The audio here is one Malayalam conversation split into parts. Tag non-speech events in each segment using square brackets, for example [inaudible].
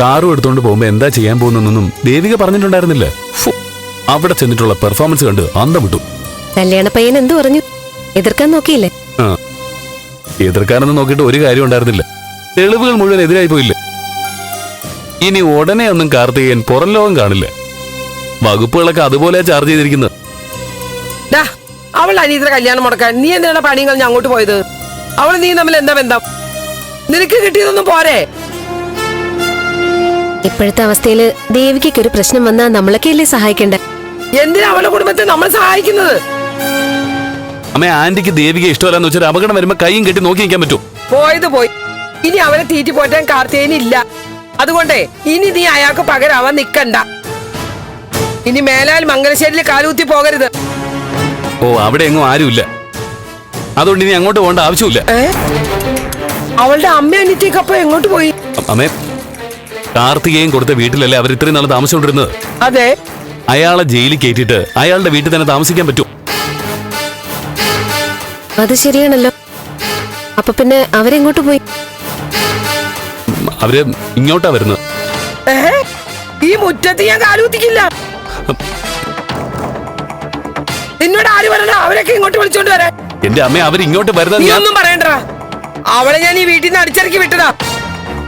കാറും എടുത്തോണ്ട് പോകുമ്പോ എന്താ ചെയ്യാൻ പോകുന്നൊന്നും ദേവിക പറഞ്ഞിട്ടുണ്ടായിരുന്നില്ല. അവിടെ ചെന്നിട്ടുള്ള പെർഫോമൻസ് കണ്ട് അന്തം വിട്ടു. കല്യാണ പയ്യൻ എന്തു പറഞ്ഞു? എതിർക്കാൻ നോക്കിയില്ലേ? ആ. എതിർക്കാനൊന്നും നോക്കിയിട്ട് ഒരു കാര്യം ഉണ്ടായിരുന്നില്ല. തെളിവുകൾ മുഴുവൻ എതിരായി പോയില്ലേ? ഇനി ഉടനെ ഒന്നും കാർത്തികേയൻ പുറം ലോകം കാണില്ല. വകുപ്പുകളൊക്കെ അതുപോലെ ചാർജ് ചെയ്തിരിക്കുന്നത്. അവൾ അനീതിയുടെ കല്യാണം മുടക്കാൻ നീ എന്തിനാണ് പണിയും കളഞ്ഞ് അങ്ങോട്ട് പോയത്? അവൾ നീ തമ്മിൽ എന്താ ബന്ധം? നിനക്ക് കിട്ടിയതൊന്നും പോരെ? ഇപ്പോഴത്തെ അവസ്ഥയിൽ ദേവികയ്ക്ക് ഒരു പ്രശ്നം വന്നാൽ നമ്മളൊക്കെ അല്ലേ സഹായിക്കണ്ടേ? എന്തിനാ അവളുടെ കുടുംബത്തെ നമ്മൾ സഹായിക്കുന്നത്? അമ്മ ആന്റിക്ക് ദേവിക ഇഷ്ടമല്ലെന്ന് വെച്ചാൽ അപകടം വരുമ്പോ കൈയും കെട്ടി നോക്കി നിൽക്കാൻ പറ്റും. പോയത് പോയി. ഇനി അവനെ തീറ്റി പോറ്റാൻ കാർത്തേനില്ല അതുകൊണ്ടേ ഇനി നീ അയാൾക്ക് പകരാവാൻ നിക്കണ്ട. ഇനി മേലാൽ മംഗലശ്ശേരിയിൽ കാലുകുത്തി പോകരുത്. ഓ അവിടെ എങ്ങും ആരുമില്ല. അതുകൊണ്ട് ഇനി അങ്ങോട്ട് പോകേണ്ട ആവശ്യമില്ല ഏ? അവളുടെ അമ്മ അനിത്തേക്കപ്പോ എങ്ങോട്ട് പോയി? അമ്മേ കാർത്തികേയൻ കൊടുത്ത വീട്ടിലല്ലേ അവർ ഇത്രയും നാൾ താമസിച്ചുകൊണ്ടിരുന്നത്? അതെ. അയാളെ ജയിലിൽ കയറ്റിയിട്ട് അയാളുടെ വീട്ടിൽ തന്നെ താമസിക്കാൻ പറ്റും. അത് ശരിയാണല്ലോ. അപ്പൊ പിന്നെ അവരെങ്ങോട്ട് പോയി? അവർ ഇങ്ങോട്ടാ വരുന്നത്. ഈ മുറ്റത്ത് ഞാൻ കാലുകുത്തിക്കില്ല നിന്നോട് ആര് പറഞ്ഞ അവരൊക്കെ ഇങ്ങോട്ട് വിളിച്ചോണ്ട് വരാൻ. എന്റെ അമ്മ അവരിങ്ങോട്ട് വരുന്നത് ഒന്നും പറയണ്ട. അവളെ ഞാൻ ഈ വീട്ടിൽ നിന്ന് അടിച്ചിറക്കി വിട്ടതാ.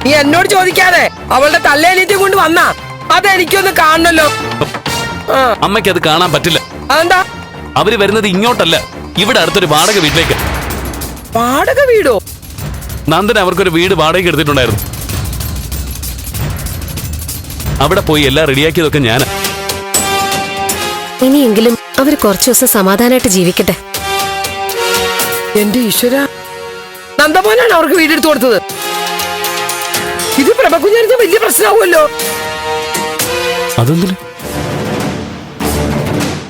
നീ എന്നോട് ചോദിക്കാതെ അവളുടെ തള്ളേനീറ്റ് കൊണ്ട് വന്നാ? അതെനിക്കൊന്ന് കാണണല്ലോ. അമ്മയ്ക്ക് അത് കാണാൻ പറ്റില്ല. അതെന്താ? അവർ വരുന്നത് ഇങ്ങോട്ടല്ല. ഇവിടെ അടുത്തൊരു വാടക വീട്ടിലേക്ക്. വാടക വീടോ? നന്ദന അവർക്കൊരു വീട് വാടകയ്ക്ക് എടുത്തിട്ടുണ്ടായിരുന്നു. അവിടെ പോയി എല്ലാം റെഡിയാക്കിയതൊക്കെ ഞാൻ ഇനിയെങ്കിലും അവർ കുറച്ചു ദിവസം സമാധാനമായിട്ട് ജീവിക്കട്ടെ. എന്റെ ഈശ്വര. നന്ദമോനാണ് അവർക്ക് വീടെടുത്തു കൊടുത്തത്. ഇത് പ്രഭകുഞ്ഞാനിന്റെ വലിയ പ്രശ്നമാവുമല്ലോ. അതെന്തിന്?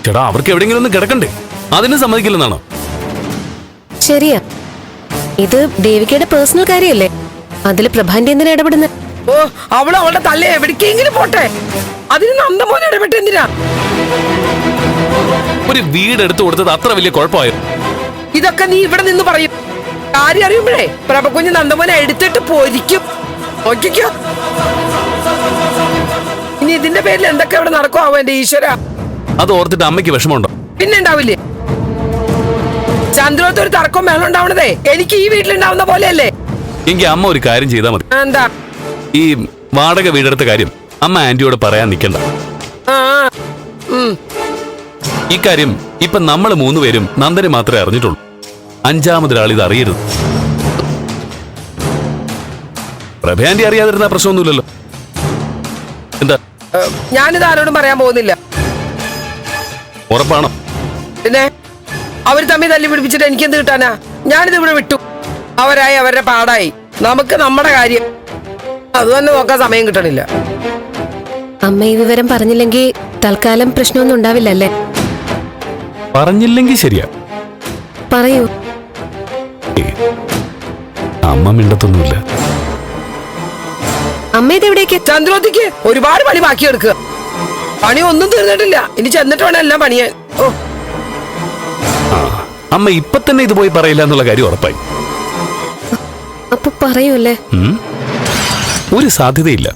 ചേടാ അവർക്ക് എവിടെയെങ്കിലും ഒന്ന് കിടക്കണ്ടേ? അതിന് സമ്മതിക്കില്ലെന്നാണോ? ശരിയാ. ഇത് ദേവികയുടെ പേഴ്സണൽ കാര്യമല്ലേ? അതിൽ പ്രഭാന്റെ എന്തിനാ ഇടപെടുന്നത് ഓ അവൾ അവളുടെ തല്ല എവിടേക്കെങ്കിലും പോട്ടെ. അതിന് നന്ദമോൻ ഇടപെട്ട് എന്തിനാ? ഒരു വീട് എടുത്തു കൊടുത്തത് അത്ര വലിയ കുഴപ്പമായോ? ഇതൊക്കെ നീ ഇവിടെ നിന്ന് പറയും. കാര്യം അറിയുമ്പോഴേ പ്രഭകുഞ്ഞ് നന്ദമോനെ എടുത്തിട്ട് പോരിക്കും. നോക്കിക്കോ. ഇനി ഇതിന്റെ പേരിൽ എന്തൊക്കെ ഇവിടെ നടക്കുവോ എന്റെ ഈശ്വര? അത് ഓർത്തിട്ട് അമ്മയ്ക്ക് വിഷമമുണ്ടോ? പിന്നെ ഉണ്ടാവില്ലേ? ചന്ദ്രോത്ത് ഒരു തർക്കം ഉണ്ടാവണതേ എനിക്ക് ഈ വീട്ടിലുണ്ടാവുന്ന പോലെയല്ലേ? എങ്കിൽ അമ്മ ഒരു കാര്യം ചെയ്താൽ മതി. എന്താ? ഈ വാടക വീടെടുത്ത കാര്യം അമ്മ ആന്റിയോട് പറയാൻ നിൽക്കണ്ട. ഇക്കാര്യം ഇപ്പൊ നമ്മൾ മൂന്നുപേരും നന്ദനെ മാത്രമേ അറിഞ്ഞിട്ടുള്ളൂ. അഞ്ചാമതൊരാൾ ഇത് അറിയരുത്. പ്രഭയാന്റി അറിയാതിരുന്ന പ്രശ്നമൊന്നുമില്ലല്ലോ. എന്താ? ഞാനിത് ആരോടും പറയാൻ പോകുന്നില്ല. ഉറപ്പാണോ? പിന്നെ അവർ തമ്മിൽ തല്ലി പിടിപ്പിച്ചിട്ട് എനിക്കെന്ത് കിട്ടാനാ? ഞാനിത് ഇവിടെ വിട്ടു. അവരായി അവരുടെ പാടായി. നമുക്ക് നമ്മുടെ കാര്യം അത് തന്നെ നോക്കാൻ സമയം കിട്ടണില്ല. അമ്മ ഈ വിവരം പറഞ്ഞില്ലെങ്കിൽ തൽക്കാലം പ്രശ്നമൊന്നും ഉണ്ടാവില്ലല്ലേ പറഞ്ഞില്ലെങ്കിൽ ശരിയാ. പറയൂ. അമ്മ മിണ്ടത്തൊന്നുമില്ല. അമ്മ ഇതെവിടേക്ക് ചന്ദ്രോത്തിക്ക് ഒരുപാട് പണി ബാക്കി എടുക്കുക പണി ഒന്നും തീർന്നിട്ടില്ല. ഇനി ചെന്നിട്ട് വേണം എല്ലാം പണിയാൻ ഓ. അമ്മ ഇപ്പൊ തന്നെ ഇത് പോയി പറയില്ല എന്നുള്ള കാര്യം ഉറപ്പായി. അപ്പൊ പറയൂല്ലേ? ഉം? ഒരു സാധ്യതയില്ല.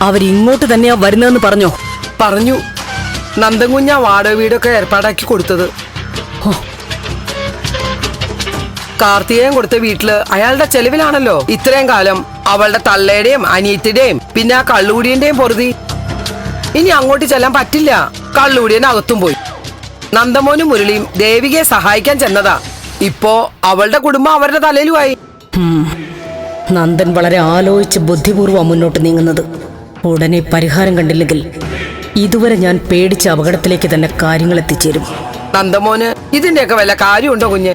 അവരിങ്ങോട്ട് തന്നെയാ വരുന്നതെന്ന് പറഞ്ഞോ? പറഞ്ഞു. നന്ദൻകുഞ്ഞ വാടക വീടൊക്കെ ഏർപ്പാടാക്കി കൊടുത്തത്. കാർത്തികയും കൊടുത്ത വീട്ടിൽ അയാളുടെ ചെലവിലാണല്ലോ ഇത്രയും കാലം. അവളുടെ തള്ളയുടെയും അനിയത്തിന്റെയും പിന്നെ ആ കള്ളുകൂടിയന്റെയും പൊറുതി. ഇനി അങ്ങോട്ട് ചെല്ലാൻ പറ്റില്ല. കള്ളുകൂടിയൻ അകത്തും പോയി. നന്ദമോനും മുരളിയും ദേവികയെ സഹായിക്കാൻ ചെന്നതാ. ഇപ്പോ അവളുടെ കുടുംബം അവരുടെ തലയിലുമായി. നന്ദൻ വളരെ ആലോചിച്ച് ബുദ്ധിപൂർവം മുന്നോട്ട് നീങ്ങുന്നത്. ഉടനെ പരിഹാരം കണ്ടില്ലെങ്കിൽ ഇതുവരെ ഞാൻ പേടിച്ച അപകടത്തിലേക്ക് തന്നെ കാര്യങ്ങൾ എത്തിച്ചേരും. നന്ദമോന് ഇതിന്റെയൊക്കെ വല്ല കാര്യമുണ്ടോ കുഞ്ഞ്?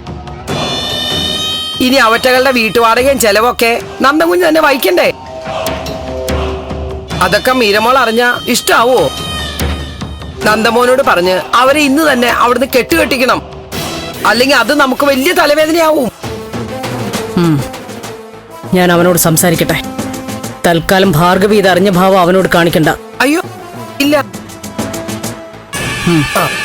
ഇനി അവറ്റകളുടെ വീട്ടുവാടകയും ചെലവൊക്കെ നന്ദകുഞ്ഞ് തന്നെ വഹിക്കണ്ടേ അതൊക്കെ മീരമോൾ അറിഞ്ഞ ഇഷ്ടാവോ? നന്ദമോനോട് പറഞ്ഞ് അവരെ ഇന്ന് തന്നെ അവിടുന്ന് കെട്ടുകെട്ടിക്കണം. അല്ലെങ്കിൽ അത് നമുക്ക് വലിയ തലവേദനയാവും. ഞാൻ അവനോട് സംസാരിക്കട്ടെ. തൽക്കാലം ഭാർഗവി ഇത് അറിഞ്ഞ ഭാവം അവനോട് കാണിക്കണ്ട. അയ്യോ ഇല്ല ആ, [laughs]